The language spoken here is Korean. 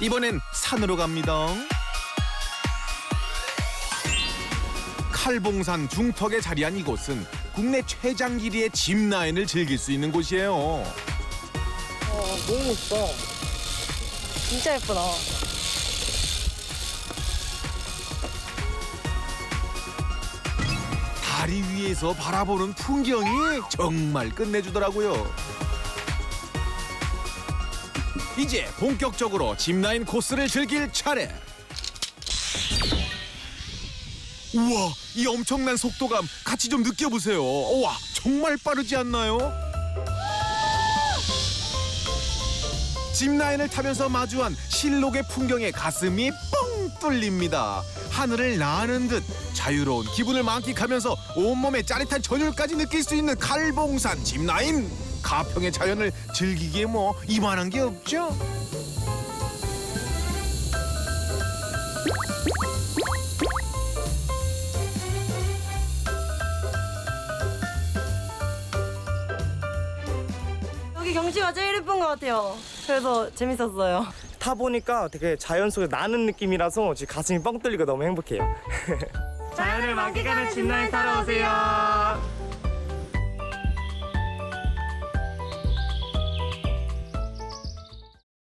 이번엔 산으로 갑니다. 칼봉산 중턱에 자리한 이곳은 국내 최장 길이의 짚라인을 즐길 수 있는 곳이에요. 너무 멋있다. 진짜 예쁘다. 다리 위에서 바라보는 풍경이 정말 끝내주더라고요. 이제 본격적으로 짚라인 코스를 즐길 차례. 우와, 이 엄청난 속도감 같이 좀 느껴보세요. 우와, 정말 빠르지 않나요? 짚라인을 타면서 마주한 실록의 풍경에 가슴이 뻥 뚫립니다. 하늘을 나는 듯 자유로운 기분을 만끽하면서 온몸에 짜릿한 전율까지 느낄 수 있는 칼봉산 짚라인. 가평의 자연을 즐기기에 뭐 이만한 게 없죠. 여기 경치가 제일 예쁜 것 같아요. 그래서 재밌었어요. 타 보니까 되게 자연 속에 나는 느낌이라서 지금 가슴이 뻥 뚫리고 너무 행복해요. 자연을 만끽하는 짚라인 타러 오세요.